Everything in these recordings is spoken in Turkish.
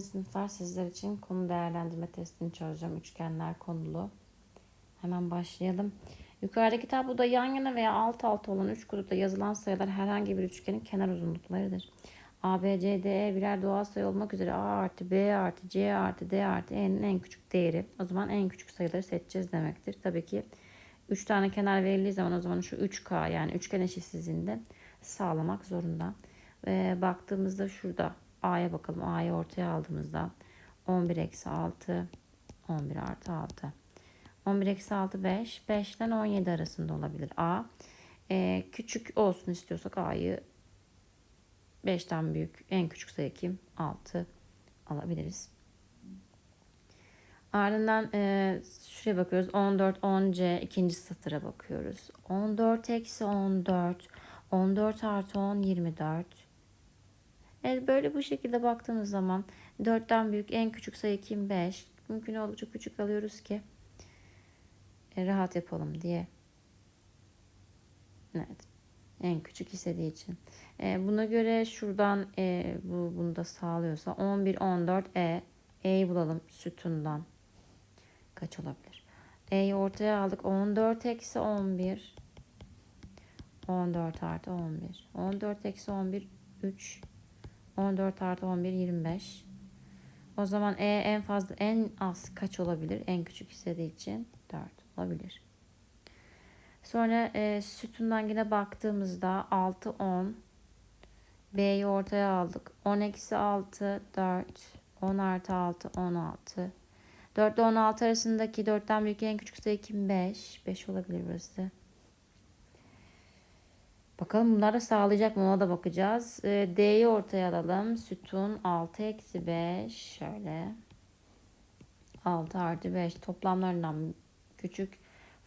8. sınıflar sizler için konu değerlendirme testini çözeceğim. Üçgenler konulu. Hemen başlayalım. Yukarıdaki tabloda yan yana veya alt alta olan üç grupta yazılan sayılar herhangi bir üçgenin kenar uzunluklarıdır. A, B, C, D, E birer doğal sayı olmak üzere A artı B artı C artı D artı E'nin en küçük değeri. O zaman en küçük sayıları seçeceğiz demektir. Tabii ki 3 tane kenar verildiği zaman o zaman şu 3K yani üçgen eşitsizliğinde sağlamak zorunda. Ve baktığımızda şurada A'ya bakalım. A'yı ortaya aldığımızda 11 eksi 6 11 artı 6. 11 eksi 6 5. 5 ile 17 arasında olabilir. A e, küçük olsun istiyorsak A'yı 5'ten büyük en küçük sayı kim? 6 alabiliriz. Ardından e, şuraya bakıyoruz. 14 10C ikinci satıra bakıyoruz. 14 eksi 14 14 artı 10 24 Evet böyle bu şekilde baktığımız zaman 4'ten büyük en küçük sayı kim 5. Mümkün oldukça küçük alıyoruz ki e, rahat yapalım diye. Evet. En küçük istediği için. E, buna göre şuradan e, bu bunu da sağlıyorsa 11 14 E E'yi bulalım sütundan. Kaç olabilir? E'yi ortaya aldık. 14 eksi 11 14 artı 11. 14 eksi 11 3 14 artı 11 25. O zaman E en fazla en az kaç olabilir? En küçük istediği için 4 olabilir. Sonra e, sütundan yine baktığımızda 6 10 B'yi ortaya aldık. 10 eksi 6 4 10 artı 6 16 4 ile 16 arasındaki 4'ten büyük en küçük sayı kim? 5. 5 olabilir burası. Bakalım bunlar da sağlayacak mı ona da bakacağız. Ee, D'yi ortaya alalım. Sütun 6 eksi 5. Şöyle. 6 artı 5 toplamlarından küçük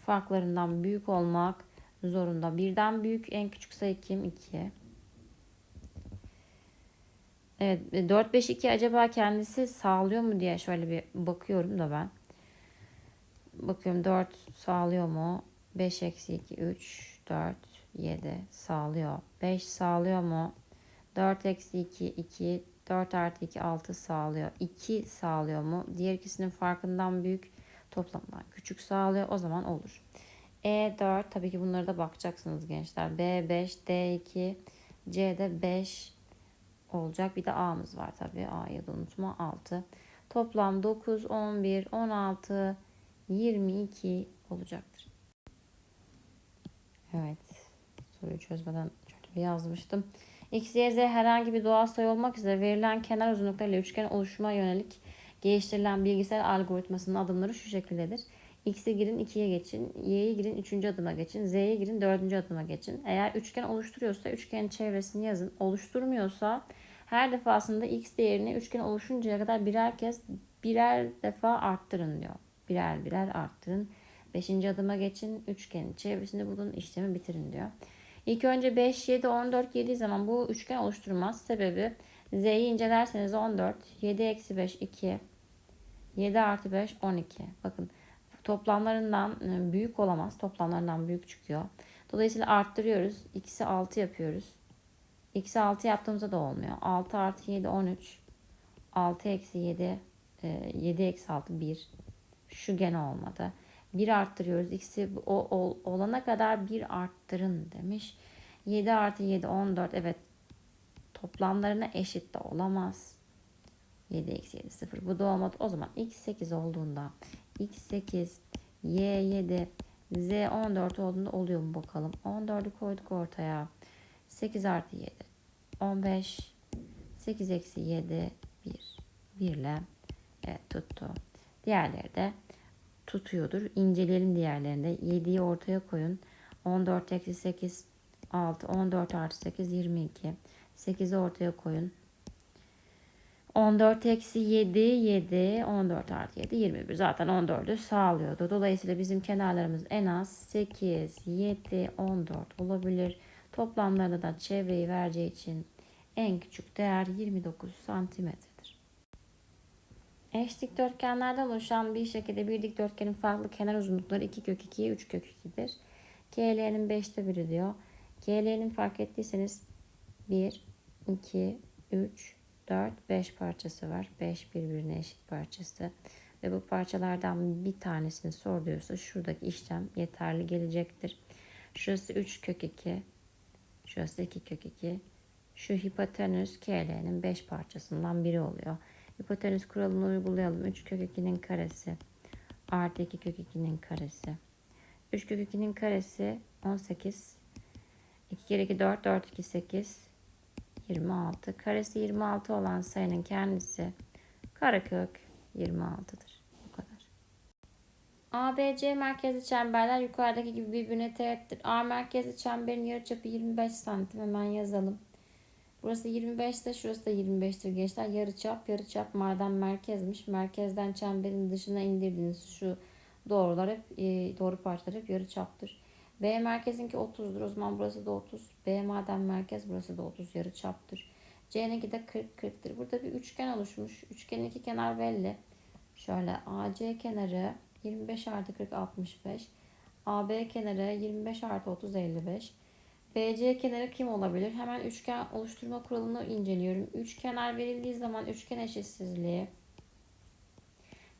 farklarından büyük olmak zorunda. Birden büyük en küçük sayı kim? 2. Evet 4 5 2 acaba kendisi sağlıyor mu diye şöyle bir bakıyorum da ben. Bakıyorum 4 sağlıyor mu? 5 eksi 2 3 4 7 sağlıyor. 5 sağlıyor mu? 4 eksi 2 2 4 artı 2 6 sağlıyor. 2 sağlıyor mu? Diğer ikisinin farkından büyük toplamdan küçük sağlıyor. O zaman olur. E4 tabii ki bunlara da bakacaksınız gençler. B5, D2, C'de 5 olacak. Bir de A'mız var tabii. A'yı da unutma 6. Toplam 9, 11, 16, 22 olacaktır. Evet. Soruyu çözmeden şöyle bir yazmıştım. X, Y, Z herhangi bir doğal sayı olmak üzere verilen kenar uzunluklarıyla üçgen oluşuma yönelik geliştirilen bilgisayar algoritmasının adımları şu şekildedir. X'e girin 2'ye geçin. Y'ye girin 3. adıma geçin. Z'ye girin 4. adıma geçin. Eğer üçgen oluşturuyorsa üçgenin çevresini yazın. Oluşturmuyorsa her defasında x değerini üçgen oluşuncaya kadar birer kez birer defa arttırın diyor. Birer birer arttırın. 5. adıma geçin. Üçgenin çevresini bulun. işlemi bitirin diyor. İlk önce 5, 7, 14 geldiği zaman bu üçgen oluşturmaz. Sebebi z'yi incelerseniz 14, 7 eksi 5, 2, 7 artı 5, 12. Bakın toplamlarından e, büyük olamaz. Toplamlarından büyük çıkıyor. Dolayısıyla arttırıyoruz. X'i 6 yapıyoruz. X'i 6 yaptığımızda da olmuyor. 6 artı 7 13. 6 eksi 7 7 eksi 6 1. Şu gene olmadı. 1 arttırıyoruz. X'i o, o, olana kadar 1 arttırın demiş. 7 artı 7 14. Evet toplamlarına eşit de olamaz. 7 eksi 7 0. Bu da olmadı. O zaman x 8 olduğunda x 8 y 7 z 14 olduğunda oluyor mu bakalım. 14'ü koyduk ortaya. 8 artı 7 15 8 eksi 7 1 1 ile evet, tuttu. Diğerleri de tutuyordur. İnceleyelim diğerlerinde. 7'yi ortaya koyun. 14 eksi 8 6 14 artı 8 22 8'i ortaya koyun. 14 eksi 7 7 14 artı 7 21 zaten 14'ü sağlıyordu. Dolayısıyla bizim kenarlarımız en az 8 7 14 olabilir. Toplamlarında da çevreyi vereceği için en küçük değer 29 santimetredir. Eş dikdörtgenlerden oluşan bir şekilde bir dikdörtgenin farklı kenar uzunlukları 2 kök 2'ye 3 kök 2'dir. KL'nin 5'te biri diyor. KL'nin fark ettiyseniz 1, 2, 3, 4, 5 parçası var. 5 birbirine eşit parçası. Ve bu parçalardan bir tanesini soruyorsa şuradaki işlem yeterli gelecektir. Şurası 3 kök 2. Şurası 2 kök 2. Şu hipotenüs KL'nin 5 parçasından biri oluyor. Hipotenüs kuralını uygulayalım. 3 kök 2'nin karesi artı 2 kök 2'nin karesi. 3 kök 2'nin karesi 18. 2 kere 2 4, 4 2 8. 26. Karesi 26 olan sayının kendisi karekök 26'dır. Bu kadar. ABC merkezli çemberler yukarıdaki gibi birbirine teğettir. A merkezli çemberin yarıçapı 25 santim. Hemen yazalım. Burası 25 ise şurası da 25'tir gençler. Yarıçap, yarıçap madem merkezmiş. Merkezden çemberin dışına indirdiğiniz şu doğrular hep e, doğru parçalar hep yarıçaptır. B merkezinki 30'dur. O zaman burası da 30. B madem merkez burası da 30 yarıçaptır. C'ninki de 40 40'tır. Burada bir üçgen oluşmuş. Üçgenin iki kenar belli. Şöyle AC kenarı 25 artı 40 65. AB kenarı 25 artı 30 55. BC kenarı kim olabilir? Hemen üçgen oluşturma kuralını inceliyorum. Üç kenar verildiği zaman üçgen eşitsizliği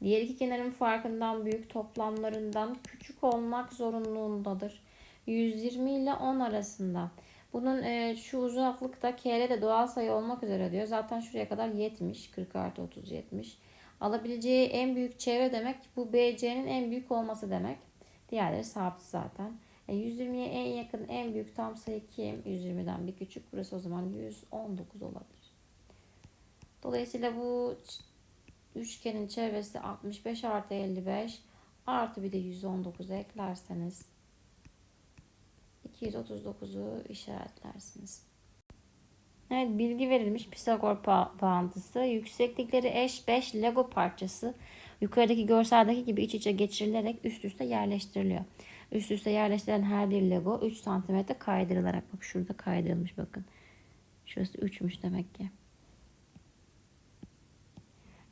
diğer iki kenarın farkından büyük toplamlarından küçük olmak zorunluluğundadır. 120 ile 10 arasında. Bunun e, şu uzaklıkta KL de doğal sayı olmak üzere diyor. Zaten şuraya kadar 70. 40 artı 30 70. Alabileceği en büyük çevre demek bu BC'nin en büyük olması demek. Diğerleri sabit zaten. E, 120'ye en yakın en büyük tam sayı kim? 120'den bir küçük. Burası o zaman 119 olabilir. Dolayısıyla bu üçgenin çevresi 65 artı 55 artı bir de 119 eklerseniz 239'u işaretlersiniz. Evet bilgi verilmiş Pisagor bağıntısı. Yükseklikleri eş 5 Lego parçası yukarıdaki görseldeki gibi iç içe geçirilerek üst üste yerleştiriliyor. Üst üste yerleştirilen her bir Lego 3 cm kaydırılarak bak şurada kaydırılmış bakın. Şurası 3'müş demek ki.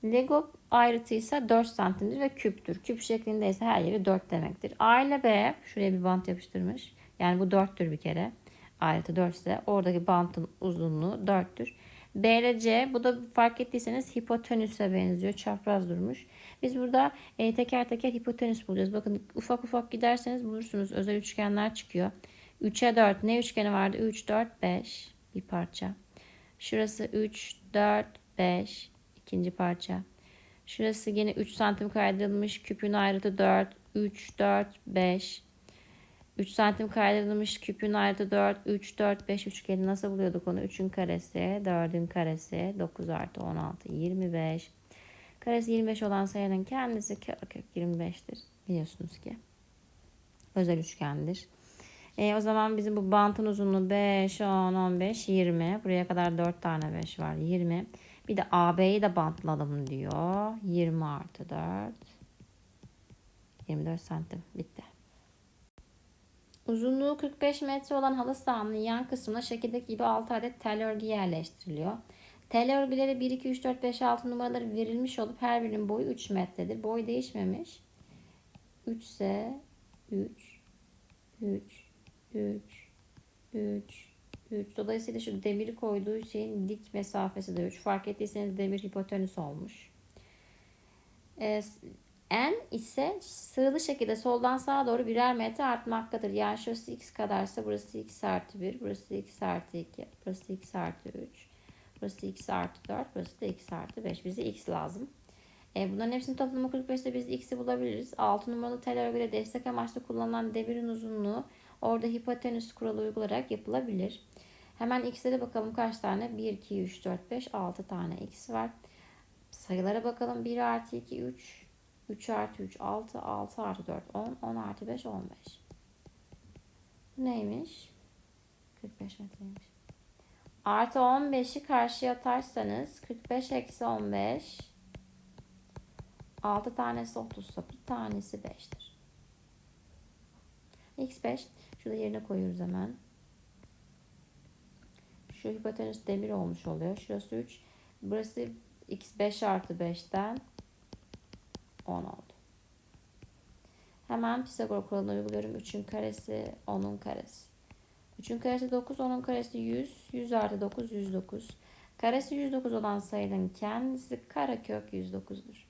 Lego ayrıtı ise 4 santimdir ve küptür. Küp şeklinde ise her yeri 4 demektir. A ile B şuraya bir bant yapıştırmış. Yani bu 4'tür bir kere. Ayrıtı 4 ise oradaki bantın uzunluğu 4'tür. B ile C bu da fark ettiyseniz hipotenüse benziyor. Çapraz durmuş. Biz burada e, teker teker hipotenüs bulacağız. Bakın ufak ufak giderseniz bulursunuz. Özel üçgenler çıkıyor. 3'e 4 ne üçgeni vardı? 3, 4, 5 bir parça. Şurası 3, 4, 5 ikinci parça. Şurası yine 3 santim kaydırılmış. Küpün ayrıtı 4, 3, 4, 5. 3 santim kaydırılmış küpün ayrıtı 4, 3, 4, 5 üçgeni nasıl buluyorduk onu? 3'ün karesi, 4'ün karesi, 9 artı 16, 25. Karesi 25 olan sayının kendisi kök 25'tir. Biliyorsunuz ki. Özel üçgendir. E, o zaman bizim bu bantın uzunluğu 5, 10, 15, 20. Buraya kadar 4 tane 5 var. 20. Bir de AB'yi de bantladım diyor. 20 artı 4. 24 santim. Bitti. Uzunluğu 45 metre olan halı sahanın yan kısmına şekildeki gibi 6 adet tel örgü yerleştiriliyor. Tel örgüleri 1, 2, 3, 4, 5, 6 numaraları verilmiş olup her birinin boyu 3 metredir. Boy değişmemiş. 3 ise 3, 3, 3, 3, 3. Dolayısıyla şu demiri koyduğu şeyin dik mesafesi de 3. Fark ettiyseniz demir hipotenüs olmuş. Ee, N ise sığılı şekilde soldan sağa doğru birer metre artmaktadır. Yani şurası x kadarsa burası x artı 1, burası x artı 2, burası x artı 3, burası x artı 4, burası da x artı 5. Bize x lazım. E, bunların hepsinin toplamı 45 ise biz x'i bulabiliriz. 6 numaralı tel örgüde destek amaçlı kullanılan demirin uzunluğu orada hipotenüs kuralı uygularak yapılabilir. Hemen x'e de bakalım kaç tane? 1, 2, 3, 4, 5, 6 tane x var. Sayılara bakalım. 1 artı 2, 3, 3 artı 3, 6, 6 artı 4, 10, 10 artı 5, 15. Bu neymiş? 45 metreymiş. Artı 15'i karşıya atarsanız 45 eksi 15 6 tanesi 30 ise bir tanesi 5'tir. x5 şurada yerine koyuyoruz hemen. Şu hipotenüs demir olmuş oluyor. Şurası 3. Burası x5 artı 5'ten 10 oldu. Hemen Pisagor kuralını uyguluyorum. 3'ün karesi 10'un karesi. 3'ün karesi 9, 10'un karesi 100. 100 artı 9, 109. Karesi 109 olan sayının kendisi karekök 109'dur.